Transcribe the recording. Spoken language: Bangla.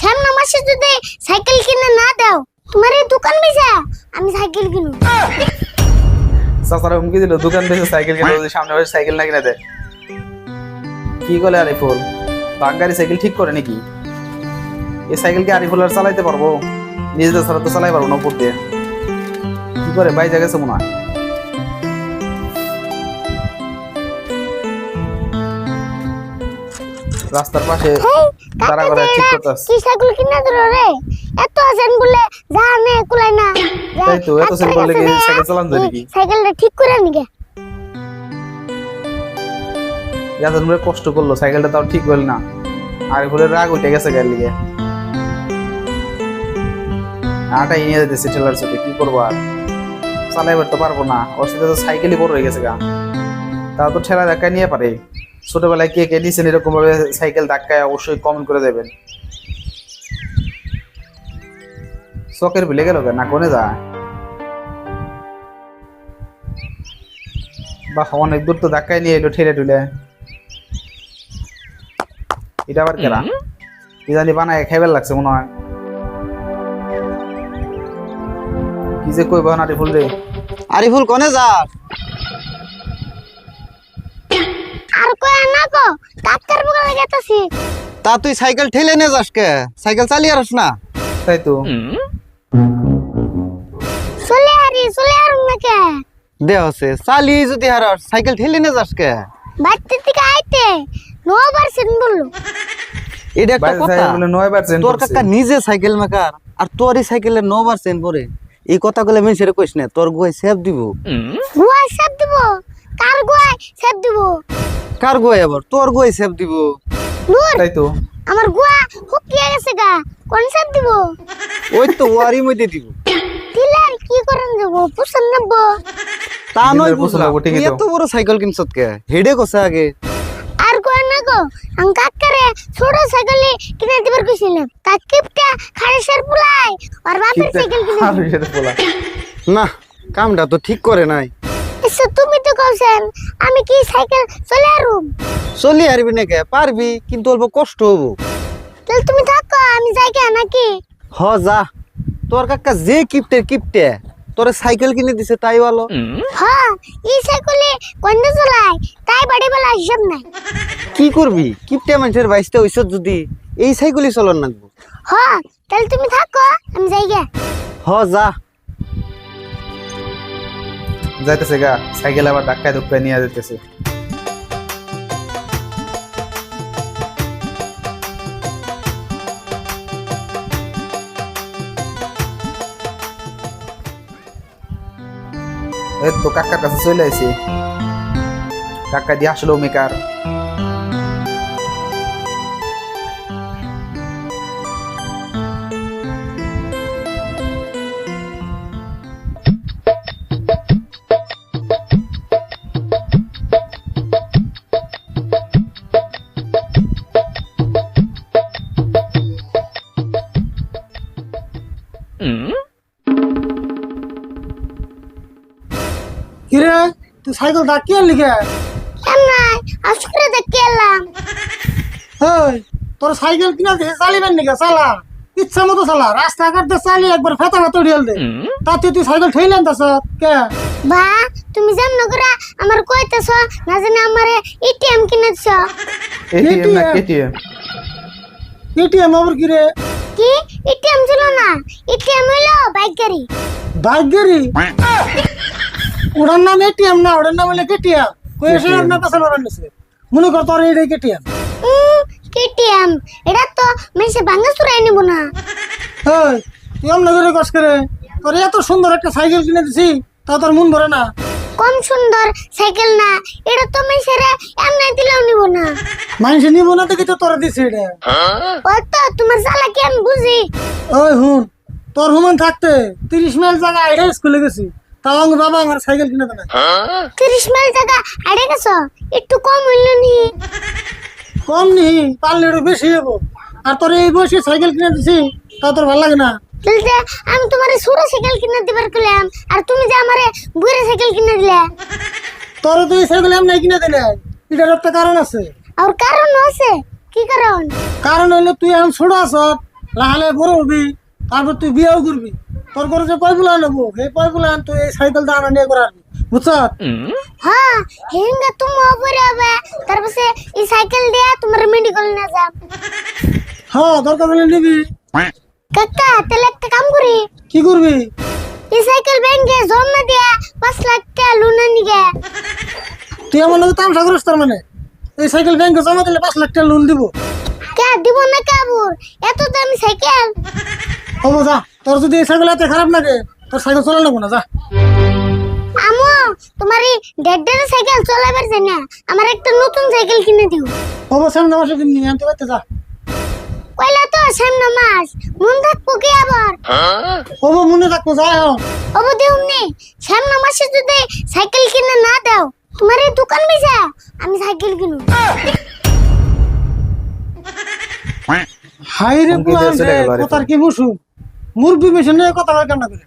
সামনে মাসে যদি সাইকেল কিনে না দাও, তোমার এই দোকান বেচা, আমি সাইকেল কিনু চাচারা হুমকি দিল, দোকান বেশি সাইকেল কিনে যদি সামনে বসে সাইকেল না কিনে দেয় কি করে আরিফুল? বাঙ্গারি সাইকেল ঠিক করে নাকি? এই সাইকেল কি আরিফুল আর চালাইতে পারব? নিজেদের ছাড়া তো চালাই পারব না উপর দিয়ে। কি করে? বাইরে গেছে মনে হয়। রাস্তার পাশে তারা করে ঠিক করতেছে কি সাইকেল কিনে দিল রে। এত আছেন বলে জানে কুলাই না। তাই তো, এত আছেন বলে সাইকেল চালান যায় নাকি? সাইকেলটা ঠিক করে নিকে যাতে তোমরা কষ্ট করল সাইকেলটা তাও ঠিক করলি না। আরিফুলের রাগ উঠে গেছে গাড়ি লিগে। আটা নিয়ে যেতেছে ঠেলার সাথে কি করব আর? চালাইবার তো পারব না। ওর সাথে তো সাইকেলই বড় হয়ে গেছে গা। তাও তো ঠেলা ধাক্কা নিয়ে পারে। ছোটবেলায় কে কে নিয়েছেন এরকম ভাবে সাইকেল ধাক্কায় অবশ্যই কমেন্ট করে দেবেন। চকের বিলে গেল না কোনে যায়? বাহ অনেক দূর তো ধাক্কায় নিয়ে এলো ঠেলে টুলে এটা আবার কেরা? কি জানি বানায় খাইবার লাগছে মনে হয়। কি যে কইব না ফুল রে। আরিফুল কনে যা আর কই না কো গেতাছি? তা তুই সাইকেল ঠেলে নে যাস কে? সাইকেল চালিয়ে আরস না? তাই তো। চলে আরি চলে আর নাকে দে চালিয়ে যদি হারস সাইকেল ঠেলে নে যাস কে? বাড়তে থেকে আইতে নো বলল। এটা একটা কথা। সাইকেল বলে নয় চেঞ্জ তোর কাকা নিজে সাইকেল মেকার আর তোর এই সাইকেলের নবার চেন পরে এই কথাগুলো মেনসেরে কইস না তোর গোয় সেভ দিব। গুয়াই সেব দিব? কার গুয়াই সেব দিব? কার গোয় আবার? তোর গোয় সেভ দিব। তাই তো। আমার গুয়া হুকিয়ে গেছে গা। কোন সেব দিব? ওই তো ওয়ারি মধ্যে দিব। দিলে আর কি করেন যাব পুষন নেব তা নয় দিনের বুঝলাম। এত বড় সাইকেল কিনছত কে? হেডে কষা আগে? আর কই না গো। আং কাকারে ছোট সাইকেলে কিনে দিবার কইছিলাম কাকিপটা খারেশের পুলাই আর বাপের সাইকেল কিনে না কামটা তো ঠিক করে নাই। এসে তুমি তো কইছেন আমি কি সাইকেল চলে আরুম? চলি হারবি না কে পারবি কিন্তু অল্প কষ্ট হব। তাহলে তুমি থাকো আমি যাই কে নাকি? হ যা। তোর কাকা যে কিপটে কিপটে। তোরে সাইকেল কিনে দিছে তাই ভালো। হ্যাঁ এই সাইকেলে কোন চলাই তাই বাড়ি বেলা হিসাব নাই। কি করবি? কিপটে মানুষের বাইশটা ওইসব যদি এই সাইকেলই চলন নাকবো। হ্যাঁ তাহলে তুমি থাকো আমি যাই গে। হ যা। যাইতেছে গা, সাইকেল আবার ধাক্কায় ধুক্কায় নিয়ে যেতেছে তো কাকার কাছে চলে আইছি। কাকা দিয়ে আসলো মেকার। সাইকেল ডাকি আর লিখে দেখে এলাম হেই তোর সাইকেল কিনা দিয়ে চালিবেন নাকি চালা? ইচ্ছা মতো চালা রাস্তাঘাট দিয়ে চালিয়ে একবার ফেতা ফেতা উড়িয়াল দে। তাতে তুই সাইকেল ঠেলেন তাছ কে? বা তুমি যেমন করে আমার কইতেছ না জানি আমারে এটিএম কিনেছ। এটিএম না কেটিএম এটিএম আবার কিরে কি? এটিএম ছিল না? এটিএম হইল বাইক গাড়ি। বাইক গাড়ি? ওটার নাম এটিএম না ওটার নাম হলে কেটিএম কই এসে KTM আপনার কাছে লড়ান নিছে মনে কর তোর এইটাই কেটিএম কেটিএম এটা তো মেসে ভাঙা চুরাই নিব না। হেই তুই এমন করে কষ্ট করে তোর এত সুন্দর একটা সাইকেল কিনে দিছি তা তোর মন ভরে না। কম সুন্দর সাইকেল না এটা তো মেসেরে এমনি দিলেও নিব না। মানুষ নিব না দেখি তো তোর দিছে এটা। ওই তো তোমার জ্বালা কি আমি বুঝি? ওই হুন তোর হুমান থাকতে তিরিশ মাইল জায়গা আইডা স্কুলে গেছি। তাও আমার বাবা আমার সাইকেল কিনে দেয় তিরিশ মাইল টাকা আড়ে গেছ? একটু কম হইল নি। কম নি পারলে একটু বেশি হব আর তোর এই বয়সে সাইকেল কিনে দিছি তা তোর ভালো লাগে না। তাহলে যে আমি তোমার ছোট সাইকেল কিনে দিবার কইলাম আর তুমি যে আমারে বুড়ে সাইকেল কিনে দিলে। তোর তো এই সাইকেল এমনি কিনে দিলে। এটার একটা কারণ আছে। আর কারণ আছে? কি কারণ? কারণ হইল তুই এখন ছোট আছ লাহালে বড় হবি তারপর তুই বিয়েও করবি। তোর করে যে পয়গুলা নেব সেই পয়গুলা তুই এই সাইকেল দাঁড়া নিয়ে করে আসবি বুঝছ? হ্যাঁ হিঙ্গা তুমি উপরে হবে। তারপরে এই সাইকেল দিয়ে তোমার মেডিকেল নিয়ে যাব হ্যাঁ দরকার হলে নিবি। কাকা তাহলে একটা কাম করি। কি করবি? এই সাইকেল ব্যাংকে জমা দিয়ে পাঁচ লাখ টাকা লোন নিগে তুই আমার লোক তামসা করিস তার মানে? এই সাইকেল ব্যাংকে জমা দিলে পাঁচ লাখ টাকা লোন দিব। কে দিব না কাবুর এত দামি সাইকেল। হব যা। তোর যদি এই সাইকেল এত খারাপ লাগে তোর সাইকেল চলে লাগবো না যা। আমো তোমার এই সাইকেল চলাবার জানি না আমার একটা নতুন সাইকেল কিনে দিও। হব সামনে মাসে দিন নিয়ে আনতে পারতে যা। কইলা তো সামনে মাস মন থাকব কি আবার? হব মনে রাখব যা এখন অবো দেউমনি সামনে মাসে যদি সাইকেল কিনে না দাও তোমার এই দোকান বেচা আমি সাইকেল কিনু হাই রে আরে কথার কি বুঝু মুরবি মেশিনে কথা হয় কেন করে?